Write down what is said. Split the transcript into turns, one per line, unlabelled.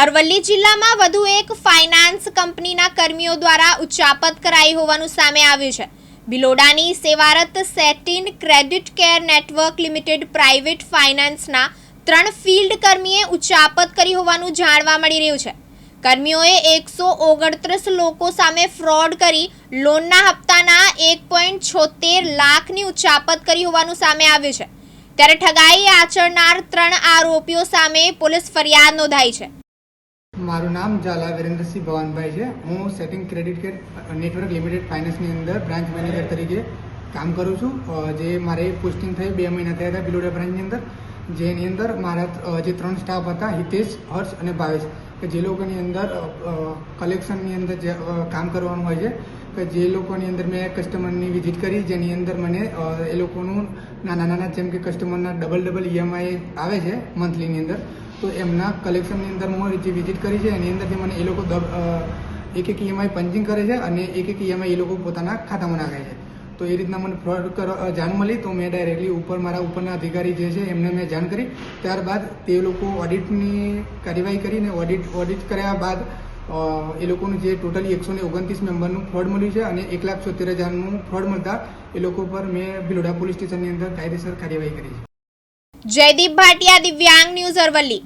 અરવલ્લી જિલ્લામાં વધુ એક ફાઇનાન્સ કંપનીના કર્મીઓ દ્વારા ઉચ્ચાપત કરાઈ હોવાનું સામે આવ્યું છે. બિલોડાની સેવારત Satin credit care network limited private ફાઇનાન્સના ત્રણ ફિલ્ડ કર્મીએ ઉચ્ચાપત કરી હોવાનું જાણવા મળી રહ્યું છે. કર્મીઓએ એકસો ઓગણત્રીસ લોકો સામે ફ્રોડ કરી લોનના હપ્તાના એક પોઈન્ટ છોતેર લાખની ઉચ્ચાપત કરી હોવાનું સામે આવ્યું છે. ત્યારે ઠગાઈ આચરનાર ત્રણ આરોપીઓ સામે પોલીસ ફરિયાદ નોંધાઈ છે.
મારું નામ ઝાલા વિરેન્દ્રસિંહ ભવાનભાઈ છે. હું Satin credit care network limited ફાઇનાન્સની અંદર બ્રાન્ચ મેનેજર તરીકે કામ કરું છું. જે મારે પોસ્ટિંગ થઈ બે મહિના થયા હતા બિલોડા બ્રાન્ચની અંદર. જેની અંદર મારા જે ત્રણ સ્ટાફ હતા, હિતેશ, હર્ષ અને ભાવેશ, કે જે લોકોની અંદર કલેક્શનની અંદર જે કામ કરવાનું હોય છે, કે જે લોકોની અંદર મેં કસ્ટમરની વિઝિટ કરી, જેની અંદર મને એ લોકોનું નાના નાના જેમ કે કસ્ટમરના ડબલ ડબલ ઈએમઆઈ આવે છે, મંથલીની અંદર. તો એમના કલેક્શનની અંદર હું જે વિઝિટ કરી છે, એની અંદરથી મને એ લોકો એક એક ઈએમઆઈ પંચિંગ કરે છે અને એક એક ઈએમઆઈ એ લોકો પોતાના ખાતામાં નાખે છે. તો એ રીતના મને ફ્રોડ જાણ મળી તો મેં ડાયરેક્ટલી ઉપર, મારા ઉપરના અધિકારી જે છે એમને મેં જાણ કરી. ત્યારબાદ તે લોકો ઓડિટની કાર્યવાહી કરીને ઓડિટ ઓડિટ કર્યા બાદ એ લોકોનું જે ટોટલી એકસો ને ઓગણત્રીસ મેમ્બરનું ફ્રોડ મળ્યું છે અને એક લાખ છોતેર હજારનું ફ્રોડ મળતા એ લોકો પર મેં બિલોડા પોલીસ સ્ટેશનની અંદર કાયદેસર કાર્યવાહી કરી છે.
જયદીપ ભાટિયા, દિવ્યાંગ ન્યૂઝ અરવલ્લી.